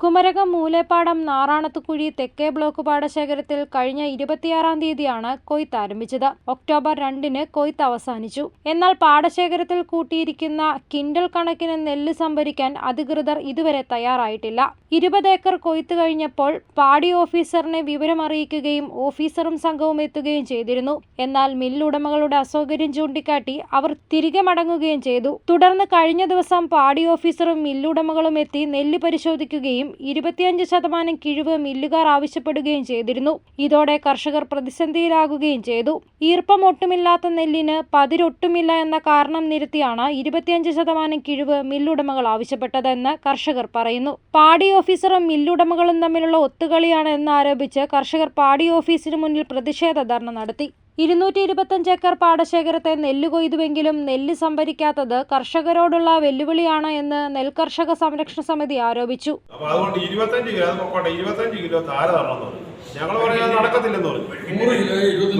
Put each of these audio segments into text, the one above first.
കുമരകം മൂലേപ്പാടം നാറാണത്തുകുഴി തെക്കേ ബ്ലോക്ക് പാടശേഖരത്തിൽ കഴിഞ്ഞ ഇരുപത്തിയാറാം തീയതിയാണ് കൊയ്ത്ത് ആരംഭിച്ചത്. ഒക്ടോബർ രണ്ടിന് കൊയ്ത്ത് അവസാനിച്ചു. എന്നാൽ പാടശേഖരത്തിൽ കൂട്ടിയിരിക്കുന്ന കിൻഡൽ കണക്കിന് നെല്ല് സംഭരിക്കാൻ അധികൃതർ ഇതുവരെ തയ്യാറായിട്ടില്ല. ഇരുപത് ഏക്കർ കൊയ്ത്ത് കഴിഞ്ഞപ്പോൾ പാടി ഓഫീസറിനെ വിവരമറിയിക്കുകയും ഓഫീസറും സംഘവും എത്തുകയും ചെയ്തിരുന്നു. എന്നാൽ മില്ലുടമകളുടെ അസൗകര്യം ചൂണ്ടിക്കാട്ടി അവർ തിരികെ മടങ്ങുകയും ചെയ്തു. തുടർന്ന് കഴിഞ്ഞ ദിവസം പാടി ഓഫീസറും മില്ലുടമകളും എത്തി നെല്ല് പരിശോധിക്കുകയും ഇരുപത്തിയഞ്ച് ശതമാനം കിഴിവ് മില്ലുകാർ ആവശ്യപ്പെടുകയും ചെയ്തിരുന്നു. ഇതോടെ കർഷകർ പ്രതിസന്ധിയിലാകുകയും ചെയ്തു. ഈർപ്പം ഒട്ടുമില്ലാത്ത നെല്ലിന് പതിരൊട്ടുമില്ല എന്ന കാരണം നിരത്തിയാണ് ഇരുപത്തിയഞ്ച് ശതമാനം കിഴിവ് മില്ലുടമകൾ ആവശ്യപ്പെട്ടതെന്ന് കർഷകർ പറയുന്നു. പാടി ഓഫീസറും മില്ലുടമകളും തമ്മിലുള്ള ഒത്തുകളിയാണ് എന്നാരോപിച്ച് കർഷകർ പാടി ഓഫീസിന് മുന്നിൽ പ്രതിഷേധ ധർണ നടത്തി. ഇരുന്നൂറ്റി ഇരുപത്തഞ്ച് ഏക്കർ പാടശേഖരത്തെ നെല്ല് കൊയ്തുവെങ്കിലും നെല്ല് സംഭരിക്കാത്തത് കർഷകരോടുള്ള വെല്ലുവിളിയാണ് എന്ന് നെൽകർഷക സംരക്ഷണ സമിതി ആരോപിച്ചു. അപ്പൊ അതുകൊണ്ട് ഇരുപത്തഞ്ച് കിലോ അത് പൊക്കോട്ടെ ഇരുപത്തഞ്ച് കിലോ താര പറഞ്ഞു. ഞങ്ങൾ നടക്കത്തില്ലെന്ന് പറഞ്ഞു.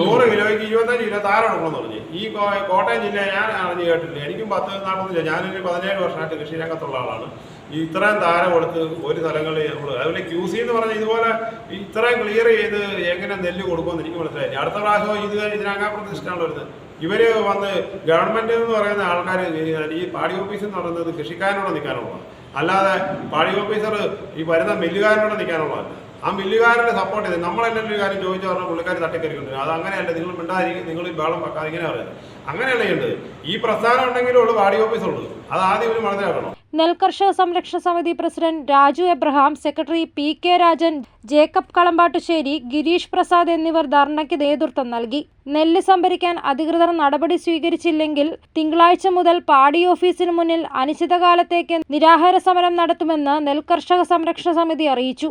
നൂറ് കിലോയ്ക്ക് ഇരുപത്തഞ്ച് കിലോ താര പറഞ്ഞു. ഈ കോട്ടയം ജില്ല ഞാൻ അറിഞ്ഞു കേട്ടില്ല എനിക്കും പത്ത് നാൽപ്പത്തഞ്ച് ഞാനൊരു പതിനേഴ് വർഷമായിട്ട് കൃഷി രംഗത്തുള്ള ആളാണ്. ഈ ഇത്രയും താരം കൊടുത്ത് ഒരു സ്ഥലങ്ങളിൽ നമ്മൾ അതുപോലെ ക്യൂ സി എന്ന് പറഞ്ഞാൽ ഇതുപോലെ ഇത്രയും ക്ലിയർ ചെയ്ത് എങ്ങനെ നെല്ല് കൊടുക്കുമെന്ന് എനിക്ക് മനസ്സിലായി അടുത്ത പ്രാവശ്യം ഇത് ഇതിനകം പ്രതിഷ്ഠയാണ് വരുന്നത് ഇവർ വന്ന് ഗവൺമെന്റ് എന്ന് പറയുന്ന ആൾക്കാർ ഈ പാടി ഓഫീസ് പറയുന്നത് കൃഷിക്കാരനോട് നിൽക്കാനുള്ളതാണ്. അല്ലാതെ പാടി ഓഫീസർ ഈ വരുന്ന മില്ലുകാരനോട് നിൽക്കാനുള്ളതല്ല. ആ മില്ലുകാരന്റെ സപ്പോർട്ട് ചെയ്ത് നമ്മളെല്ലാം ഒരു കാര്യം ചോദിച്ചു പറഞ്ഞാൽ പുള്ളിക്കാർ തട്ടിക്കരിക്കുന്നു അത് അങ്ങനെയല്ല നിങ്ങൾ മിണ്ടാതിരിക്കും നിങ്ങൾ ബഹളം വെക്കാതെ ഇങ്ങനെ പറയുന്നത്. അങ്ങനെയല്ല ഉണ്ട് ഈ പ്രസ്ഥാനം ഉണ്ടെങ്കിലും ഉള്ളൂ വാടി ഓഫീസ് ഉള്ളൂ. അത് ആദ്യം ഒരു മനസ്സിലാക്കണം നെൽകർഷക സംരക്ഷണ സമിതി president Raju Abraham secretary P K Rajan Jacob Kalampattusseri Girish Prasad എന്നിവർ ധർണയ്ക്ക് നേതൃത്വം നൽകി. നെല്ല് സംഭരിക്കാൻ അധികൃതർ നടപടി സ്വീകരിച്ചില്ലെങ്കിൽ തിങ്കളാഴ്ച മുതൽ പാടി ഓഫീസിന് മുന്നിൽ അനിശ്ചിതകാലത്തേക്ക് നിരാഹാര സമരം നടത്തുമെന്ന് നെൽകർഷക സംരക്ഷണ സമിതി അറിയിച്ചു.